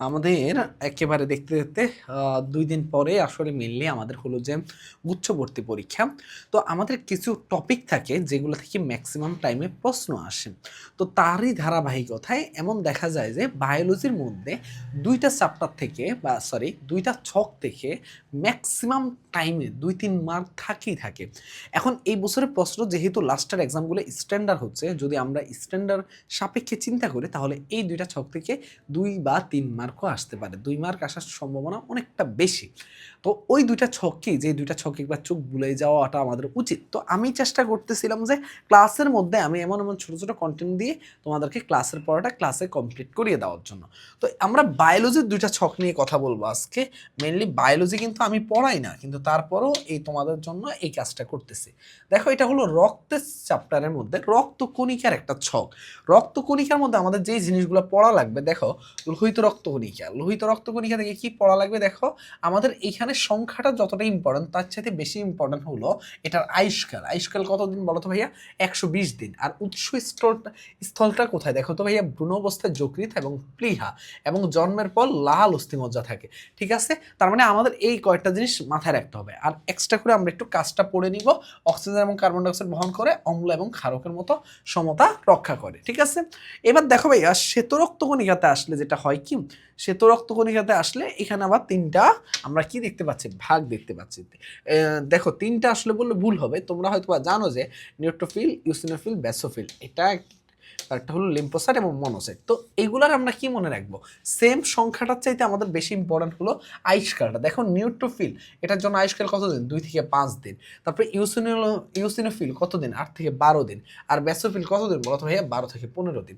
আমাদের একেবারে দেখতে দেখতে দুই দিন পরে আসলে মেনলি আমাদের হলো যে গুচ্ছবর্তী পরীক্ষা। তো আমাদের কিছু টপিক থাকে যেগুলো থেকে ম্যাক্সিমাম টাইমে প্রশ্ন আসে। তো তারই ধারাবাহিকতায় এমন দেখা যায় যে বায়োলজির মধ্যে দুইটা চ্যাপ্টার থেকে বা সরি দুইটা ছক থেকে ম্যাক্সিমাম টাইমে দুই, তিন মার্ক থাকেই থাকে। এখন এই বছরের প্রশ্ন যেহেতু লাস্টের এক্সামগুলো স্ট্যান্ডার্ড হচ্ছে, যদি আমরা স্ট্যান্ডার্ড সাপেক্ষে চিন্তা করি, তাহলে এই দুইটা ছক থেকে দুই বা তিন মার্কও আসতে পারে। দুই মার্ক আসার সম্ভাবনা অনেকটা বেশি। তো ওই দুইটা ছককেই যে দুইটা ছক একবার চোখ ভুলে যাওয়াটা আমাদের উচিত। তো আমি চেষ্টা করতেছিলাম যে ক্লাসের মধ্যে আমি এমন এমন ছোটো ছোটো কন্টেন্ট দিয়ে তোমাদেরকে ক্লাসের পড়াটা ক্লাসে কমপ্লিট করিয়ে দেওয়ার জন্য। তো আমরা বায়োলজির দুইটা ছক নিয়ে কথা বলব আজকে। মেনলি বায়োলজি কিন্তু আমি পড়াই না, কিন্তু তারপরও এই তোমাদের জন্য এই কাজটা করতেছি। দেখো, এটা হলো রক্তের চ্যাপ্টারের মধ্যে রক্তকণিকার একটা ছক। রক্তকণিকার মধ্যে আমাদের যেই জিনিসগুলো পড়া লাগবে, দেখো লোহিত রক্তকণিকা। লোহিত রক্ত রক্তকণিকা থেকে কি পড়া লাগবে দেখো? আমাদের এইখানে সংখ্যাটা যতটা ইম্পর্টেন্ট তার চাইতে বেশি ইম্পর্টেন্ট হলো এটার আয়ুষ্কাল। আয়ুষ্কাল কতদিন বলো তো ভাইয়া? একশো বিশ দিন। আর উৎস স্থলটা কোথায়? দেখো তো ভাইয়া ভ্রূণ অবস্থায় যকৃত এবং প্লীহা এবং জন্মের পর লাল অস্থিমজ্জা থাকে। ঠিক আছে? তার মানে আমাদের এই কয়েকটা জিনিস মাথায় রাখতে হবে। আর এক্সট্রা করে আমরা একটু কাজটা পড়ে নিব। অক্সিজেন এবং কার্বন ডাইঅক্সাইড বহন করে অম্ল এবং ক্ষারকের মতো সমতা রক্ষা করে। ঠিক আছে? এবার দেখো ভাইয়া শ্বেত রক্তকণিকাতে আসলে যেটা হয় কি? শ্বেত রক্তকণিকাতে আসলে এখানে আবার তিনটা আমরা কি দেখতে পাচ্ছি? ভাগ দেখতে পাচ্ছি। দেখো, তিনটা আসলে বললে ভুল হবে। তোমরা হয়তো জানো যে নিউট্রোফিল, ইউসিনোফিল, ব্যাসোফিল। এটা একটা হলো লিম্পোসাইট এবং মনোসাইট তো এগুলার আমরা কি মনে রাখব? সেম সংখ্যাটার চাইতে আমাদের বেশি ইম্পর্টেন্ট হলো আয়ুষ্কালটা। দেখো নিউট্রোফিল এটার জন্য আয়ুষ্কাল কতদিন দুই থেকে পাঁচ দিন। তারপরে ইউসিনো ইউসিনোফিল কতদিন আট থেকে বারো দিন। আর ব্যাসোফিল কতদিন বলতো ভাইয়া, বারো থেকে পনেরো দিন।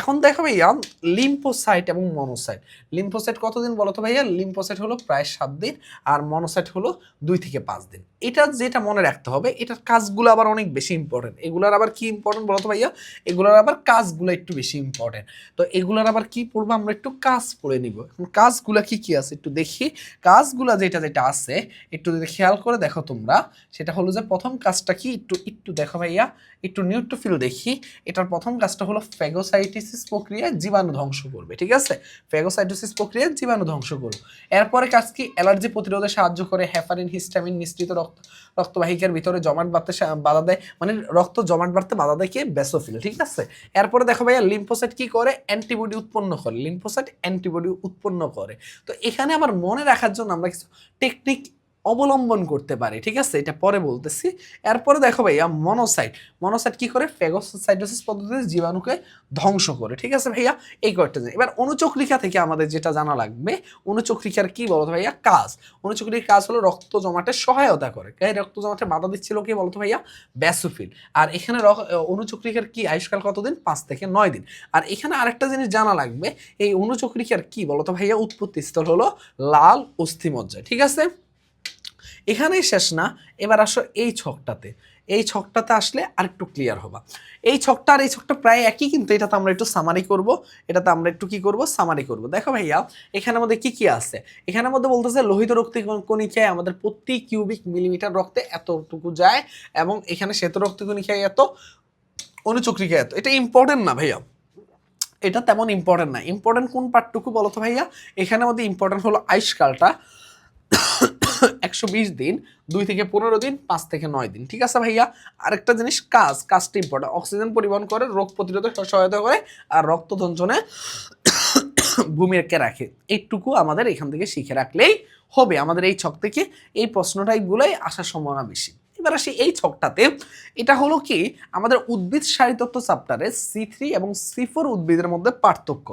এখন দেখো ভাইয়া লিম্পোসাইট এবং মনোসাইট লিম্পোসাইট কতদিন বলতো ভাইয়া? লিম্পোসাইট হলো প্রায় সাত দিন আর মনোসাইট হলো দুই থেকে পাঁচ দিন। এটা যেটা মনে রাখতে হবে, এটার কাজগুলো আবার অনেক বেশি ইম্পর্টেন্ট এগুলার আবার কি ইম্পর্টেন্ট বলতো ভাইয়া? এগুলোর আবার কাজগুলো একটু বেশি ইম্পর্টেন্ট তো এগুলোর আবার কি পড়ব? আমরা একটু কাজ পড়ে নিব। এখন কাজগুলো কি কি আছে? একটু দেখি। কাজগুলো যেটা যেটা আছে, একটু যদি খেয়াল করে দেখো তোমরা, সেটা হলো যে প্রথম কাজটা কি? একটু একটু দেখো ভাইয়া। একটু নিউট্রোফিল দেখি। এটার প্রথম কাজটা হলো ফ্যাগোসাইটিসিস প্রক্রিয়ায় জীবাণু ধ্বংস করবে, ঠিক আছে? ফ্যাগোসাইটোসিস প্রক্রিয়ায় জীবাণু ধ্বংস করবে। এরপরে কাজ কি? অ্যালার্জি প্রতিরোধে সাহায্য করে হ্যাপারিন হিস্টামিন নিশ্চিত রক্ত, রক্তবাহিকার ভিতরে জমাট বাড়তে বাধা দেয়। মানে রক্ত জমাট বাড়তে বাধা দেয় কি? ব্যাসোফিল ঠিক আছে? এরপরে দেখো ভাইয়া লিম্ফোসাইট কি করে? অ্যান্টিবডি উৎপন্ন করে। লিম্ফোসাইট অ্যান্টিবডি উৎপন্ন করে। তো এখানে আমার মনে রাখার জন্য আমরা কিছু টেকনিক অবলম্বন করতে পারে, ঠিক আছে? এটা পরে বলতেছি। এরপরে দেখো ভাইয়া মনোসাইট মনোসাইট কি করে? ফেগোসাইটোসিস পদ্ধতিতে জীবাণুকে ধ্বংস করে, ঠিক আছে ভাইয়া? এই কয়েকটা জিনিস। এবার অনুচক্রিকা থেকে আমাদের যেটা জানা লাগবে, অনুচক্রিকার কি বলতো ভাইয়া? কাজ। অনুচক্রিকার কাজ হলো রক্ত জমাটে সহায়তা করে। এই রক্ত জমাটে বাধা দিচ্ছিল কি বলতো ভাইয়া? ব্যাসোফিল আর এখানে রক- অনুচক্রিকার কি আয়ুষ্কাল কতদিন? পাঁচ থেকে নয় দিন। আর এখানে আরেকটা জিনিস জানা লাগবে, এই অনুচক্রিকার কি বলতো ভাইয়া? উৎপত্তি স্থল হলো লাল অস্থিমজ্জা, ঠিক আছে? এখানেই শেষ না। এবার আসো এই ছকটাতে। এই ছকটাতে আসলে আরেকটু ক্লিয়ার হবা। এই ছকটা আর এই ছকটা প্রায় একই, কিন্তু এটাতে আমরা একটু সামারি করব। এটাতে আমরা একটু কি করব? সামারি করব। দেখো ভাইয়া, এখানের মধ্যে কি কি আছে? এখানের মধ্যে বলতেছে লোহিত রক্ত কণিকায় আমাদের প্রতি কিউবিক মিলিমিটার রক্তে এতটুকু যায় এবং এখানে শ্বেত রক্ত কণিকায় এত অনুচক্রিকায় এত। এটা ইম্পর্টেন্ট না ভাইয়া। এটা তেমন ইম্পর্টেন্ট না। ইম্পর্টেন্ট কোন পার্টটুকু বলো তো ভাইয়া? এখানের মধ্যে ইম্পর্টেন্ট হলো আয়ুষ্কালটা একশো বিশ দিন, দুই থেকে পনেরো দিন, পাঁচ থেকে নয় দিন। ঠিক আছে ভাইয়া? আরেকটা জিনিস, কাজ, কাজটা ইম্পর্টেন্ট অক্সিজেন পরিবহন করে রোগ প্রতিরোধে সহায়তা করে আর রক্ত দঞ্চনে ভূমিকে রাখে এইটুকু আমাদের এখান থেকে শিখে রাখলেই হবে। আমাদের এই ছক থেকে এই প্রশ্নটাইগুলোই আসার সম্ভাবনা বেশি। এবার আসি এই ছকটাতে। এটা হলো কি? আমাদের উদ্ভিদ সারিতত্ত্ব চ্যাপ্টারে সি থ্রি এবং সি ফোর উদ্ভিদের মধ্যে পার্থক্য।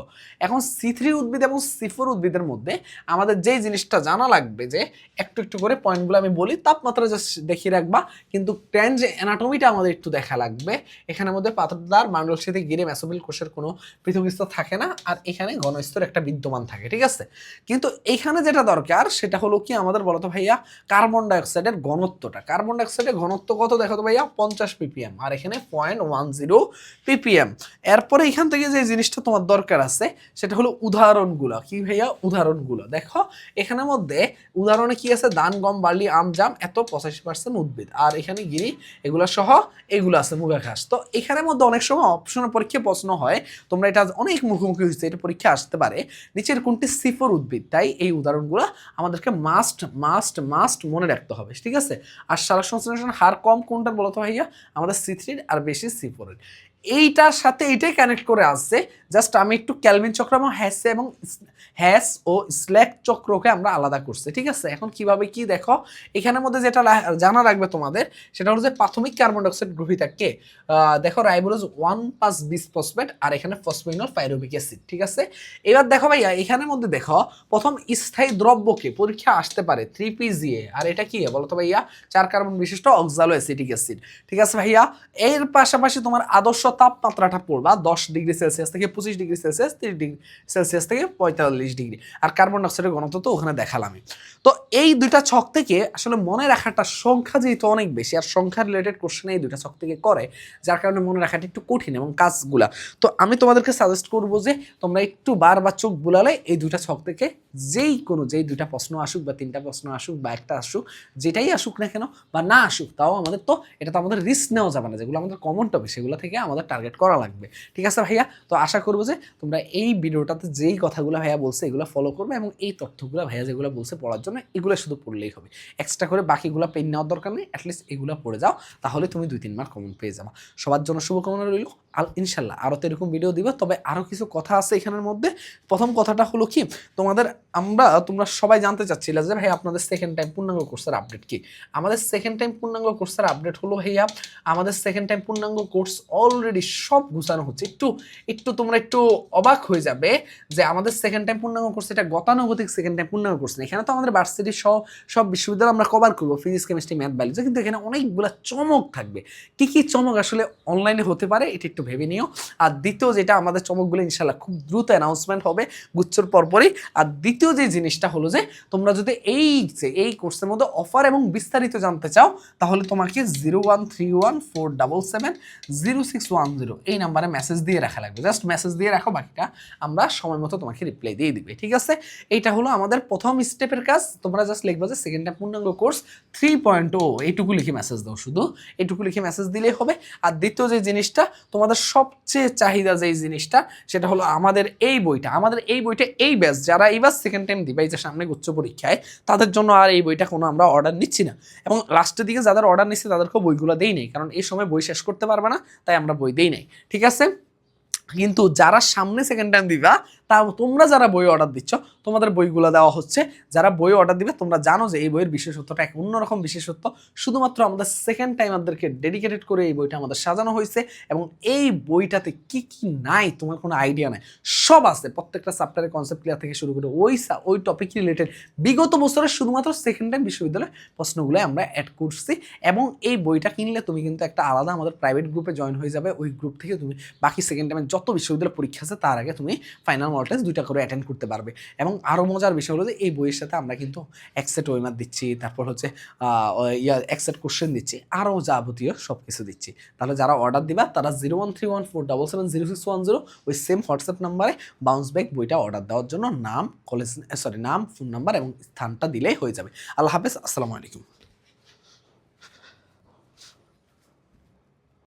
এখন সি থ্রি উদ্ভিদ এবং সি ফোর উদ্ভিদের মধ্যে আমাদের যেই জিনিসটা জানা লাগবে যে, একটু একটু করে পয়েন্টগুলো আমি বলি, তাপমাত্রা জাস্ট দেখিয়ে রাখবা, কিন্তু ট্রেন যে অ্যানাটমিটা আমাদের একটু দেখা লাগবে। এখানের মধ্যে পাথরদার মান্ডল সাথে গিরে ম্যাসোবিল কোষের কোনো পৃথক স্তর থাকে না, আর এখানে ঘনস্তর একটা বিদ্যমান থাকে, ঠিক আছে? কিন্তু এইখানে যেটা দরকার, সেটা হলো কি আমাদের বলতো ভাইয়া, কার্বন ডাইঅক্সাইডের ঘনত্বটা। কার্বন ডাইঅক্সাইড ডাইঅক্সাইডের ঘনত্ব কত? দেখো তো ভাইয়া, পঞ্চাশ পিপিএম আর এখানে পয়েন্ট ওয়ান জিরো পিপিএম এরপরে এখান থেকে যে জিনিসটা তোমার দরকার আছে, সেটা হলো উদাহরণগুলো। কি ভাইয়া? উদাহরণগুলো। দেখো এখানের মধ্যে উদাহরণে কি আছে? ধান, গম, বার্লি, আম, জাম, এত পঁচাশি পার্সেন্ট উদ্ভিদ। আর এখানে গিরি, এগুলো সহ এগুলো আছে মুগা ঘাস। তো এখানের মধ্যে অনেক সময় অপশনের পরীক্ষা প্রশ্ন হয়, তোমরা এটা অনেক মুখোমুখি হয়েছে, এটা পরীক্ষা আসতে পারে। নিচের কোনটি সিফর উদ্ভিদ? তাই এই উদাহরণগুলো আমাদেরকে মাস্ট মাস্ট মাস্ট মনে রাখতে হবে, ঠিক আছে? আর সারা সংশ্লেষণ হার কম কোনটার বলতো ভাইয়া? আমাদের সি থ্রির আর বেশি সি ফোরের এইটার সাথে এটাই কানেক্ট করে আসছে। জাস্ট আমি একটু ক্যালভিন চক্র এবং হ্যাস এবং হ্যাস ও স্ল্যাক চক্রকে আমরা আলাদা করছি, ঠিক আছে? এখন কীভাবে কি দেখো? এখানের মধ্যে যেটা জানা রাখবে তোমাদের, সেটা হলো যে প্রাথমিক কার্বন ডাইঅক্সাইড গ্রহিতাকে দেখো ribulose one five bis phosphate আর এখানে ফসফেনল পাইরুবিক অ্যাসিড ঠিক আছে? এবার দেখো ভাইয়া, এখানের মধ্যে দেখো, প্রথম স্থায়ী দ্রব্যকে পরীক্ষা আসতে পারে থ্রি পিজিএ আর এটা কি? বলো তো ভাইয়া, চার কার্বন বিশিষ্ট অক্সালো অ্যাসিটিক অ্যাসিড ঠিক আছে ভাইয়া? এর পাশাপাশি তোমার আদর্শ তাপমাত্রাটা পড়বা দশ ডিগ্রি সেলসিয়াস থেকে পঁচিশ ডিগ্রি সেলসিয়াস, তিরিশ ডিগ্রি সেলসিয়াস থেকে পঁয়তাল্লিশ ডিগ্রি। আর কার্বন ডাইঅক্সাইডের ঘনত্ব তো ওখানে দেখালামই। তো এই দুইটা ছক থেকে আসলে মনে রাখাটা সংখ্যা যেহেতু অনেক বেশি, আর সংখ্যা রিলেটেড কোশ্চেন এই দুইটা ছক থেকে করে, যার কারণে মনে রাখাটা একটু কঠিন এবং কাজগুলা। তো আমি তোমাদেরকে সাজেস্ট করব যে তোমরা একটু বারবার চোখ বুলালে এই দুইটা ছক থেকে যেই কোনো, যেই দুইটা প্রশ্ন আসুক বা তিনটা প্রশ্ন আসুক বা একটা আসুক, যেটাই আসুক না কেন বা না আসুক, তাও আমাদের তো, এটা তো আমাদের রিস্ক নেওয়া যাবে না। যেগুলো আমাদের কমন টপিক সেগুলো থেকে আমাদের টার্গেট করা লাগবে। ঠিক আছে ভাইয়া? তো আশা করব যে তোমরা এই ভিডিওটাতে যেই কথাগুলো ভাইয়া বলছে, এগুলো ফলো করবে এবং এই তথ্যগুলো ভাইয়া যেগুলো বলছে পড়ার জন্য, এগুলো শুধু পড়লেই হবে। এক্সট্রা করে বাকিগুলো পেন নেওয়ার দরকার নেই অ্যাটলিস্ট এগুলো পড়ে যাও, তাহলে তুমি দুই তিন মার্ক কমন পেয়ে যাবে। সবার জন্য শুভকামনা রইল। আর ইনশাল্লাহ আরও তো এরকম ভিডিও দিব, তবে আরও কিছু কথা আছে এখানের মধ্যে। প্রথম কথাটা হলো কি, তোমাদের আমরা, তোমরা সবাই জানতে চাচ্ছিলে যে ভাই আপনাদের সেকেন্ড টাইম পূর্ণাঙ্গ কোর্সের আপডেট কি? আমাদের সেকেন্ড টাইম পূর্ণাঙ্গ কোর্সের আপডেট হলো ভাইয়া, আমাদের সেকেন্ড টাইম পূর্ণাঙ্গ কোর্স অলরেডি সব গুছানো হচ্ছে। একটু একটু তোমরা একটু অবাক হয়ে যাবে যে আমাদের সেকেন্ড টাইম পূর্ণাঙ্গ কোর্স এটা গতানুগতিক সেকেন্ড টাইম পূর্ণাঙ্গ কোর্স না। এখানে তো আমাদের ভার্সিটি সব সব বিশ্ববিদ্যালয় আমরা কভার করব ফিজিক্স কেমিস্ট্রি ম্যাথ বায়োলজি কিন্তু এখানে অনেকগুলো চমক থাকবে। কি কি চমক আসলে অনলাইনে হতে পারে, এটা একটু ভেবে নিও। আর দ্বিতীয় যেটা আমাদের চমকগুলো ইনশাল্লাহ খুব দ্রুত অ্যানাউন্সমেন্ট হবে, গুচ্ছর পরপরই। আর দ্বিতীয় যে জিনিসটা হলো যে, তোমরা যদি এই যে, এই কোর্সের মধ্যে অফার এবং বিস্তারিত জানতে চাও, তাহলে তোমাকে zero one three one four double seven zero six one zero এই নাম্বারে মেসেজ দিয়ে রাখা লাগবে। জাস্ট মেসেজ দিয়ে রাখো বাকিটা, আমরা সময় মতো তোমাকে রিপ্লাই দিয়ে দিবে, ঠিক আছে? এইটা হলো আমাদের প্রথম স্টেপের কাজ। তোমরা জাস্ট লিখবে যে সেকেন্ড টাইম পূর্ণাঙ্গ কোর্স থ্রি পয়েন্ট ও এইটুকু লিখে মেসেজ দাও শুধু। এইটুকু লিখে মেসেজ দিলেই হবে। আর দ্বিতীয় যে জিনিসটা, তোমাদের সবচেয়ে চাহিদা যে জিনিসটা, সেটা হলো আমাদের এই বইটা। আমাদের এই বইটা এই ব্যাচ যারা এইবার সেকেন্ড টাইম দিবে, এই যে সামনে উচ্চ পরীক্ষায়, তাদের জন্য আর এই বইটা কোনো আমরা অর্ডার নিচ্ছি না। এবং লাস্টের দিকে যাদের অর্ডার নিচ্ছে, তাদেরকেও বইগুলো দেই নেই, কারণ এই সময় বই শেষ করতে পারবে না, তাই আমরা দেই নাই ঠিক আছে? কিন্তু যারা সামনে সেকেন্ড টাইম দিবা তা তোমরা যারা বই অর্ডার দিচ্ছ, তোমাদের বইগুলো দেওয়া হচ্ছে। যারা বই অর্ডার দিবে, তোমরা জানো যে এই বইয়ের বিশেষত্বটা এক অন্যরকম বিশেষত্ব। শুধুমাত্র আমাদের সেকেন্ড টাইম আমাদেরকে ডেডিকেটেড করে এই বইটা আমাদের সাজানো হয়েছে এবং এই বইটাতে কি কি নাই তোমার কোনো আইডিয়া নাই। সব আছে, প্রত্যেকটা চ্যাপ্টারের কনসেপ্ট ক্লিয়ার থেকে শুরু করে ওই ওই টপিক রিলেটেড বিগত বছরের শুধুমাত্র সেকেন্ড টাইম বিশ্ববিদ্যালয়ের প্রশ্নগুলো আমরা অ্যাড করছি এবং এই বইটা কিনলে তুমি কিন্তু একটা আলাদা আমাদের প্রাইভেট গ্রুপে জয়েন হয়ে যাবে। ওই গ্রুপ থেকে তুমি বাকি সেকেন্ড টাইমে যত বিশ্ববিদ্যালয় পরীক্ষা আছে, তার আগে তুমি ফাইনাল মডেল টেস্ট দুইটা করে অ্যাটেন্ড করতে পারবে। এবং আরও মজার বিষয় হলো যে এই বইয়ের সাথে আমরা কিন্তু একসেট ওয়েমার দিচ্ছি, তারপর হচ্ছে ইয়া একসেট কোশ্চেন দিচ্ছি আরও যাবতীয় সব কিছু দিচ্ছি। তাহলে যারা অর্ডার দিবা, তারা zero one three one four double seven zero six one zero ওই সেম হোয়াটসঅ্যাপ নাম্বারে বাউন্স ব্যাক বইটা অর্ডার দেওয়ার জন্য নাম কলেজ সরি নাম ফোন নাম্বার এবং স্থানটা দিলেই হয়ে যাবে। আল্লাহ হাফেজ, আসসালামু আলাইকুম।